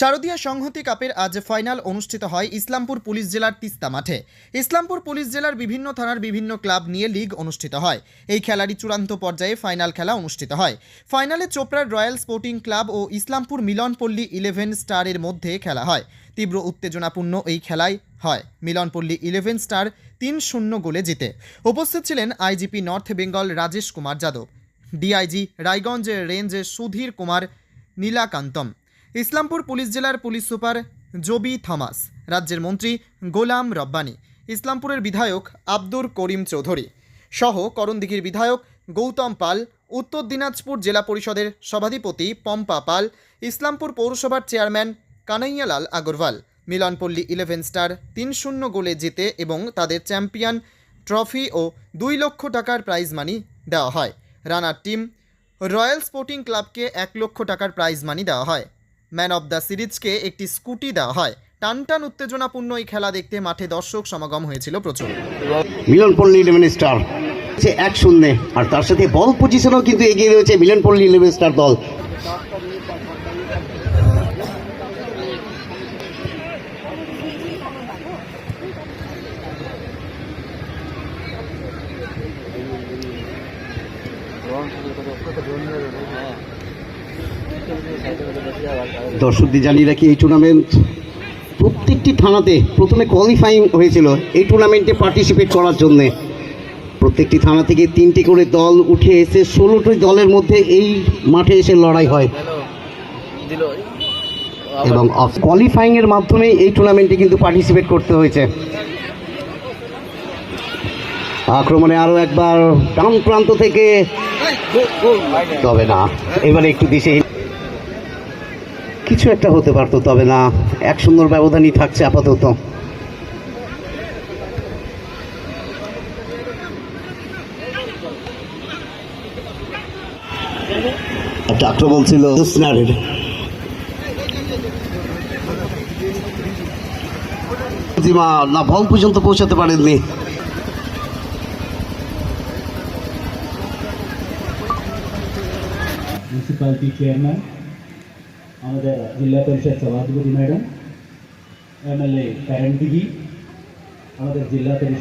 শারদীয় সংহতি কাপের আজ ফাইনাল অনুষ্ঠিত হয় ইসলামপুর পুলিশ জেলার তিস্তা মাঠে। ইসলামপুর পুলিশ জেলার বিভিন্ন থানার বিভিন্ন ক্লাব নিয়ে লিগ অনুষ্ঠিত হয়। এই খেলারই চূড়ান্ত পর্যায়ে ফাইনাল খেলা অনুষ্ঠিত হয়। ফাইনালে চোপড়ার রয়্যাল স্পোর্টিং ক্লাব ও ইসলামপুর মিলনপল্লী ইলেভেন স্টারের মধ্যে খেলা হয়। তীব্র উত্তেজনাপূর্ণ এই খেলায় হয়। মিলনপল্লী ইলেভেন স্টার তিন শূন্য গোলে জিতে। উপস্থিত ছিলেন IGP North Bengal Rajesh Kumar Yadav. DIG Raiganj range Sudhir Kumar Nilakantham. Islampur police জেলার পুলিশ সুপার জবি থমাস, রাজ্যের মন্ত্রী গোলাম রব্বানি, ইসলামপুরের বিধায়ক আব্দুর করিম চৌধুরী সহ করণদিঘির বিধায়ক গৌতম পাল, উত্তর দিনাজপুর জেলা পরিষদের সভাধিপতি পম্পা পাল, ইসলামপুর পৌরসভার chairman Kanaiyalal Agarwal. Milanpalli eleven star তিন শূন্য গোলে জিতে এবং তাদের চ্যাম্পিয়ন ট্রফি ও দুই লক্ষ টাকার প্রাইজ মানি দেওয়া হয়। রানার টিম রয়্যাল স্পোর্টিং ক্লাবকে এক লক্ষ টাকার প্রাইজ মানি দেওয়া হয়। ম্যান অব দ্য সিরিজকে একটি স্কুটি দেওয়া হয়। টানটান উত্তেজনাপূর্ণ এই খেলা দেখতে মাঠে দর্শক সমাগম হয়েছিল প্রচুর। মিলন পল্লী ইলেভেন স্টার। সে এক শূন্যে আর তার সাথে বল পজিশনেও কিন্তু এগিয়ে রয়েছে মিলন পল্লী ইলেভেন স্টার দল। দর্শকদের জানিয়ে রাখি, এই টুর্নামেন্ট প্রত্যেকটি থানাতে প্রথমে কোয়ালিফাইং হয়েছিল। এই টুর্নামেন্টে পার্টিসিপেট করার জন্যে। প্রত্যেকটি থানা থেকে তিনটি করে দল উঠে এসে ষোলোটি দলের মধ্যে এই মাঠে এসে লড়াই হয়। এবং কোয়ালিফাইং এর মাধ্যমে এই টুর্নামেন্টে কিন্তু পার্টিসিপেট করতে হয়েছে। আক্রমণে আরও একবার ডান প্রান্ত থেকে। তবে না, এবারে একটু দিশে কিছু একটা হতে পারতো তবে না এক সুন্দর ব্যবধানই থাকছে আপাতত। একটা আক্রমণ ছিল স্নারের না বল পর্যন্ত পৌঁছাতে পারেননি। ಆಮದ ಜಿಲ್ಲಾ ಪರಿಷತ್ ಸಭಾಧಿಪತಿ madam M L A Karan ಬಿಗಿ ಆಮದ ಜಿಲ್ಲಾ ಪರಿಷತ್